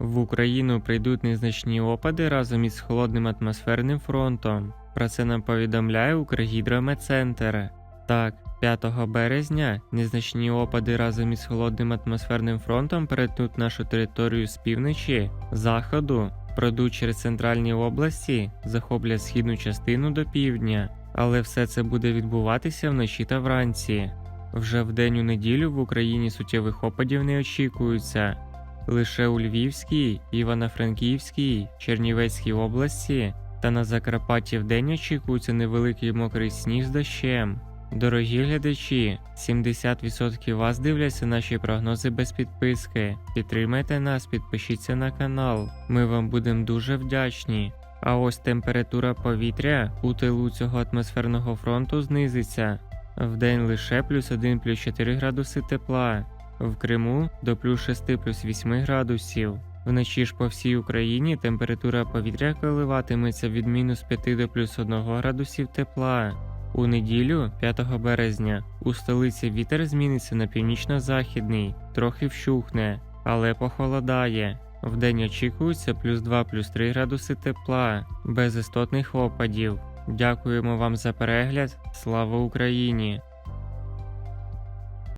В Україну прийдуть незначні опади разом із холодним атмосферним фронтом. Про це нам повідомляє Укргідрометцентр. Так, 5 березня незначні опади разом із холодним атмосферним фронтом перетнуть нашу територію з півночі, заходу, пройдуть через центральні області, захоплять східну частину до півдня. Але все це буде відбуватися вночі та вранці. Вже в день у неділю в Україні суттєвих опадів не очікується. Лише у Львівській, Івано-Франківській, Чернівецькій області та на Закарпатті вдень очікується невеликий мокрий сніг з дощем. Дорогі глядачі, 70% вас дивляться наші прогнози без підписки. Підтримайте нас, підпишіться на канал. Ми вам будемо дуже вдячні. А ось температура повітря у тилу цього атмосферного фронту знизиться. Вдень лише плюс 1 плюс 4 градуси тепла. В Криму до плюс 6 плюс 8 градусів. Вночі ж по всій Україні температура повітря коливатиметься від мінус 5 до плюс 1 градусів тепла. У неділю, 5 березня, у столиці вітер зміниться на північно-західний, трохи вщухне, але похолодає. Вдень очікується плюс 2 плюс 3 градуси тепла, без істотних опадів. Дякуємо вам за перегляд. Слава Україні!